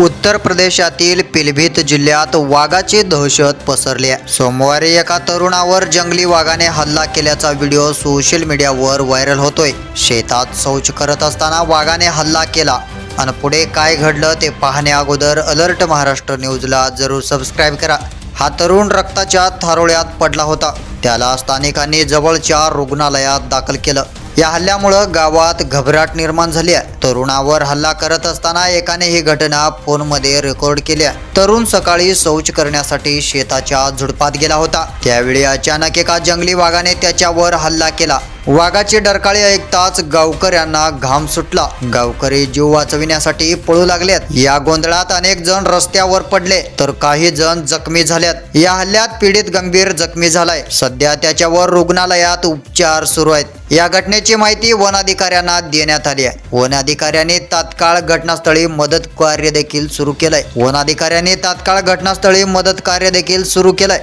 उत्तर प्रदेशातील पिलभीत जिल्ह्यात वाघाची दहशत पसरली आहे. सोमवारी एका तरुणावर जंगली वाघाने हल्ला केल्याचा व्हिडिओ सोशल मीडियावर व्हायरल होतोय. शेतात शौच करत असताना वाघाने हल्ला केला. आणि पुढे काय घडलं ते पाहण्या अगोदर अलर्ट महाराष्ट्र न्यूजला जरूर सबस्क्राईब करा. हा तरुण रक्ताच्या थारोळ्यात पडला होता. त्याला स्थानिकांनी जवळच्या रुग्णालयात दाखल केलं. या हल्ल्यामुळं गावात घबराट निर्माण झाली आहे. तरुणावर हल्ला करत असताना एकाने ही घटना फोनमध्ये रेकॉर्ड केल्या तरुण सकाळी शौच करण्यासाठी शेताच्या झुडपात गेला होता. त्यावेळी अचानक एका जंगली वाघाने त्याच्यावर हल्ला केला. वाघाची डरकाळी ऐकताच गावकऱ्यांना घाम सुटला. गावकरी जीव वाचविण्यासाठी पळू लागलेत. या गोंधळात अनेक जण रस्त्यावर पडले तर काही जण जखमी झाल्यात या हल्ल्यात पीडित गंभीर जखमी झालाय. सध्या त्याच्यावर रुग्णालयात उपचार सुरू आहेत. या घटनेची माहिती वन अधिकाऱ्यांना देण्यात आली आहे. वन अधिकाऱ्याने तात्काळ घटनास्थळी मदत कार्य देखील सुरू केलंय. वन अधिकाऱ्याने तात्काळ घटनास्थळी मदत कार्य देखील सुरू केलंय.